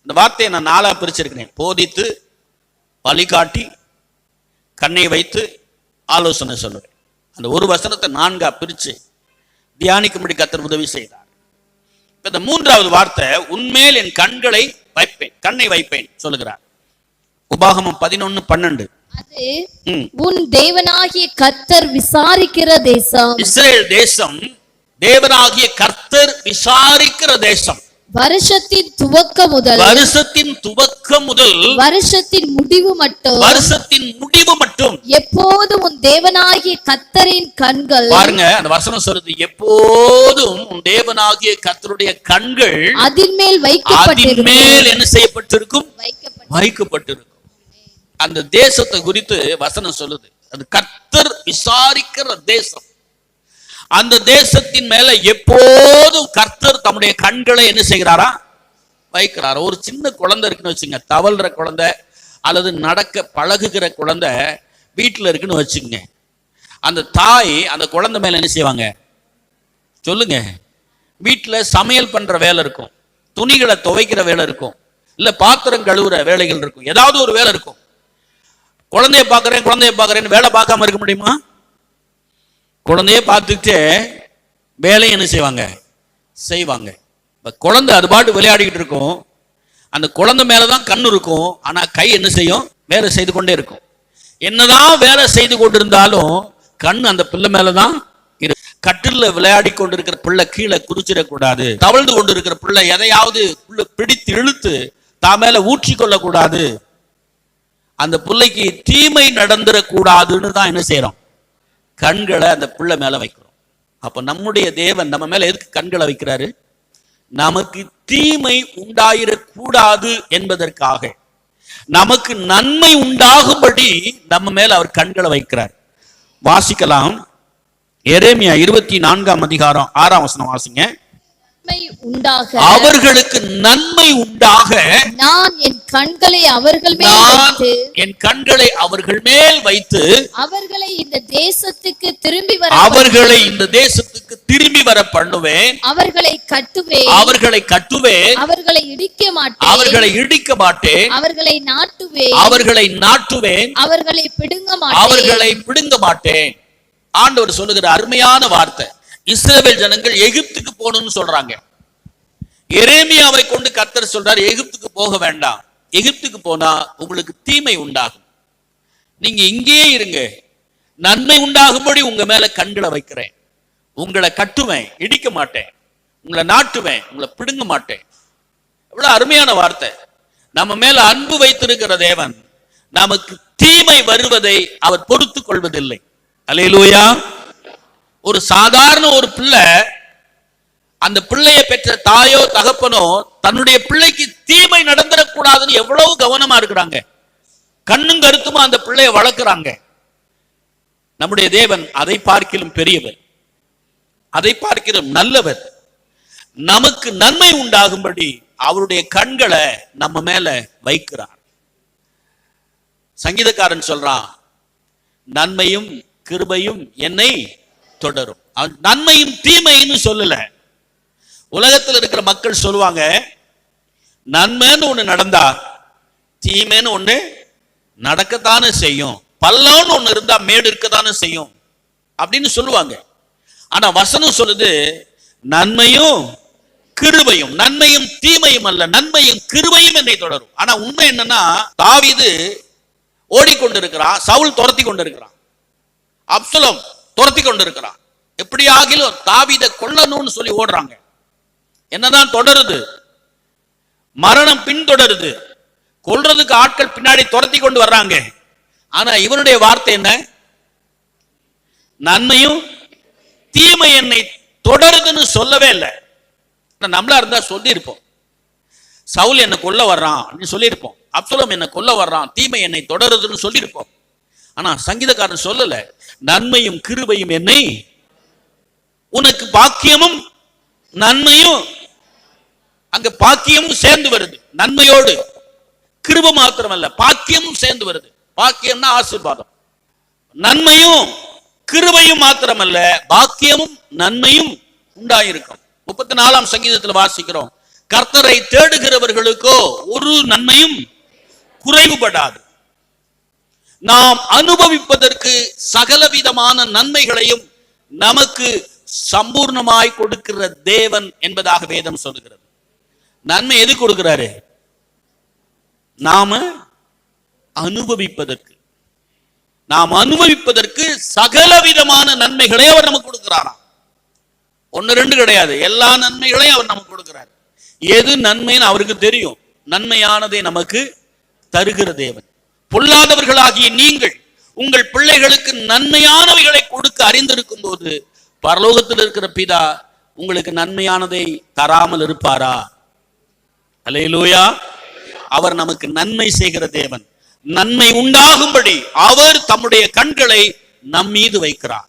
இந்த வார்த்தையை நான் நாளா பிரிச்சிருக்கிறேன். போதித்து வழிகாட்டி கண்ணை வைத்து ஆலோசனை சொல்லுவேன். அந்த ஒரு வசனத்தை நான்கா பிரிச்சு தியானிக்கும்படி கத்தர் உதவி செய்தார். இப்ப இந்த மூன்றாவது வார்த்தை உன்மேல் என் கண்களை வைப்பேன். கண்ணை வைப்பேன் சொல்லுகிறார். உபாகமம் பதினொன்னு பன்னெண்டு. அது. உன் தேவனாகிய கர்த்தர் விசாரிக்கிற தேசம். இஸ்ரேல் தேசம் தேவனாகிய கர்த்தர் விசாரிக்கிற தேசம். வருஷத்தின் துவக்க முதல் வருஷத்தின் துவக்கம் முதல் வருஷத்தின் முடிவு மட்டும் வருஷத்தின் முடிவு மட்டும். எப்போதும் உன் தேவனாகிய கர்த்தரின் கண்கள் பாருங்க அந்த வசனம் சொல்லுது எப்போதும் உன் தேவனாகிய கர்த்தருடைய கண்கள் அதின் மேல் வைக்கப்பட்டிருக்கும். மேல் என்ன செய்யப்பட்டிருக்கும்? வைக்கப்பட்ட வைக்கப்பட்டிருக்கும். அந்த தேசத்தை குறித்து வசனம் சொல்லுது. அது கர்த்தர் விசாரிக்கிற தேசம். அந்த தேசத்தின் மேல எப்போதும் கர்த்தர் தம்முடைய கண்களை என்ன செய்கிறாரா? வைக்கிறார். ஒரு சின்ன குழந்தை இருக்குன்னு வச்சுங்க. தவழ்ற குழந்தை அல்லது நடக்க பழகுகிற குழந்தை வீட்டில் இருக்குன்னு வச்சுங்க. அந்த தாய் அந்த குழந்தை மேல என்ன செய்வாங்க? சொல்லுங்க. வீட்டில் சமையல் பண்ற வேலை இருக்கும். துணிகளை துவைக்கிற வேலை இருக்கும். இல்ல பாத்திரம் கழுவுற வேலைகள் இருக்கும். ஏதாவது ஒரு வேலை இருக்கும். குழந்தைய பார்க்குறேன் குழந்தைய பார்க்குறேன்னு வேலை பார்க்காம இருக்க முடியுமா? குழந்தைய பார்த்துக்கிட்டே வேலையை என்ன செய்வாங்க? செய்வாங்க. இப்போ குழந்தை அது பாட்டு விளையாடிக்கிட்டு இருக்கும். அந்த குழந்தை மேலதான் கண் இருக்கும். ஆனால் கை என்ன செய்யும்? வேலை செய்து கொண்டே இருக்கும். என்னதான் வேலை செய்து கொண்டிருந்தாலும் கண் அந்த பிள்ளை மேலே தான் கட்டில்ல விளையாடி கொண்டிருக்கிற பிள்ளை கீழே குதிச்சிடக்கூடாது. தவழ்ந்து கொண்டிருக்கிற பிள்ளை எதையாவது பிள்ளை பிடித்து இழுத்து தான் மேல ஊற்றி கொள்ளக்கூடாது. அந்த பிள்ளைக்கு தீமை நடந்துடக்கூடாதுன்னு தான் என்ன செய்கிறோம் கண்களை அந்த பிள்ளை மேல வைக்கிறோம். அப்ப நம்முடைய தேவன் நம்ம மேல எதுக்கு கண்களை வைக்கிறாரு? நமக்கு தீமை உண்டாயிடக்கூடாது என்பதற்காக. நமக்கு நன்மை உண்டாகும்படி நம்ம மேல அவர் கண்களை வைக்கிறார். வாசிக்கலாம். எரேமியா இருபத்தி நான்காம் அதிகாரம் ஆறாம் வசனம் வாசிங்க. நன்மை உண்டாக. அவர்களுக்கு நன்மை உண்டாக. நான் என் கண்களை அவர்கள் மேல் வைத்து என் கண்களை அவர்கள் மேல் வைத்து அவர்களை இந்த தேசத்துக்கு திரும்பி வர அவர்களை இந்த தேசத்துக்கு திரும்பி வர பண்ணுவேன். அவர்களை கட்டுவேன். அவர்களை கட்டுவேன். அவர்களை இடிக்க மாட்டேன். அவர்களை இடிக்க மாட்டேன். அவர்களை நாட்டுவேன். அவர்களை நாட்டுவேன். அவர்களை பிடுங்க மாட்டேன். அவர்களை பிடுங்க மாட்டேன். ஆண்டவர் சொல்லுகிற அருமையான வார்த்தை. இஸ்ரவேல் ஜனங்கள் எகிப்துக்கு போகணும்னு சொல்றாங்க. எரேமியாவை கொண்டு கர்த்தர் சொல்றாரு எகிப்துக்கு போக வேண்டாம். எகிப்துக்கு போனா உங்களுக்கு தீமை உண்டாகும். நீங்க இங்கேயே இருங்க. நன்மை உண்டாகும்படி உங்க மேல கண்களை வைக்கிறேன். உங்களை கட்டுவேன் இடிக்க மாட்டேன். உங்களை நாட்டுவேன் உங்களை பிடுங்க மாட்டேன். எவ்வளவு அருமையான வார்த்தை. நம்ம மேல அன்பு வைத்திருக்கிற தேவன் நமக்கு தீமை வருவதை அவர் பொறுத்துக் கொள்வதில்லை. அலையிலூயா ஒரு சாதாரண ஒரு பிள்ளை அந்த பிள்ளையை பெற்ற தாயோ தகப்பனோ தன்னுடைய பிள்ளைக்கு தீமை நடந்துடக்கூடாதுன்னு எவ்வளவு கவனமா இருக்கிறாங்க? கண்ணும் கருத்துமா அந்த பிள்ளையை வளர்க்குறாங்க? நம்முடைய தேவன் அதை பார்க்கிலும் பெரியவர். அதை பார்க்கிலும் நல்லவர். நமக்கு நன்மை உண்டாகும்படி அவருடைய கண்களை நம்ம மேல வைக்கிறார். சங்கீதக்காரன் சொல்றான் நன்மையும் கிருபையும் என்னை தொடரும். நன்மையும் தீமைன்னு சொல்லல. உலகத்தில் இருக்கிற மக்கள் சொல்லுவாங்க நன்மைன்னு ஒண்ணு நடந்தா தீமைன்னு ஒண்ணு நடக்கத்தானே செய்யும். பள்ளம்னு ஒண்ணு இருந்தா மேடு இருக்கத்தானே செய்யும். அப்படின்னு சொல்லுவாங்க. ஆனா வசனம் சொல்லுது நன்மையும் கிருபையும் நன்மையும் தீமையும் அல்ல நன்மையும் கிருபையும் என்னை தொடரும். ஆனா உண்மை என்னன்னா தாவிது ஓடிக்கொண்டிருக்கிறான் சவுல் துரத்தி கொண்டிருக்கிறான் அப்சலம் துரத்தி கொண்டிருக்கிறான் எப்படி ஆகிலும் தாவீதை கொல்லணும்னு சொல்லி ஓடுறாங்க. என்னதான் தொடருது? மரணம் பின்தொடருது. கொல்றதுக்கு ஆட்கள் பின்னாடி துரத்தி கொண்டு வர்றாங்க. ஆனா இவனுடைய வார்த்தை என்ன? நன்மையும் தீமை என்னை தொடருதுன்னு சொல்லவே இல்லை. நம்மளா இருந்தா சொல்லியிருப்போம். சவுல் என்னை கொல்ல வர்றான் அப்படின்னு சொல்லியிருப்போம். அப்துலம் என்னை கொல்ல வர்றான். தீமை என்னை தொடருதுன்னு சொல்லியிருப்போம். ஆனா சங்கீதக்காரன் சொல்லல நன்மையும் கிருபையும் என்னை உனக்கு பாக்கியமும் நன்மையும் அங்க பாக்கியமும் சேர்ந்து வருது நன்மையோடு. கிருப மாத்திரமல்ல பாக்கியமும் சேர்ந்து வருது. பாக்கியம்னா ஆசீர்வாதம். நன்மையும் கிருபையும் மாத்திரமல்ல பாக்கியமும் நன்மையும் உண்டாயிருக்கும். முப்பத்தி நாலாம் சங்கீதத்தில் வாசிக்கிறோம் கர்த்தரை தேடுகிறவர்களுக்கோ ஒரு நன்மையும் குறைவுபடாது. நாம் அனுபவிப்பதற்கு சகலவிதமான நன்மைகளையும் நமக்கு சம்பூர்ணமாய் கொடுக்கிற தேவன் என்பதாக வேதம் சொல்லுகிறது. நன்மை எது கொடுக்கிறாரு? நாம அனுபவிப்பதற்கு. நாம் அனுபவிப்பதற்கு சகலவிதமான நன்மைகளை அவர் நமக்கு கொடுக்கிறாராம் ஒன்னு ரெண்டு கிடையாது. எல்லா நன்மைகளையும் அவர் நமக்கு கொடுக்கிறார். எது நன்மைன்னு அவருக்கு தெரியும். நன்மையானதை நமக்கு தருகிற தேவன். பொல்லாதவர்களாகிய நீங்கள் உங்கள் பிள்ளைகளுக்கு நன்மையானவைகளை கொடுக்க அறிந்திருக்கும் போது பரலோகத்தில் இருக்கிற பிதா உங்களுக்கு நன்மையானதை தராமல் இருப்பாரா? அலையலூயா அவர் நமக்கு நன்மை செய்கிற தேவன். நன்மை உண்டாகும்படி அவர் தம்முடைய கண்களை நம் மீது வைக்கிறார்.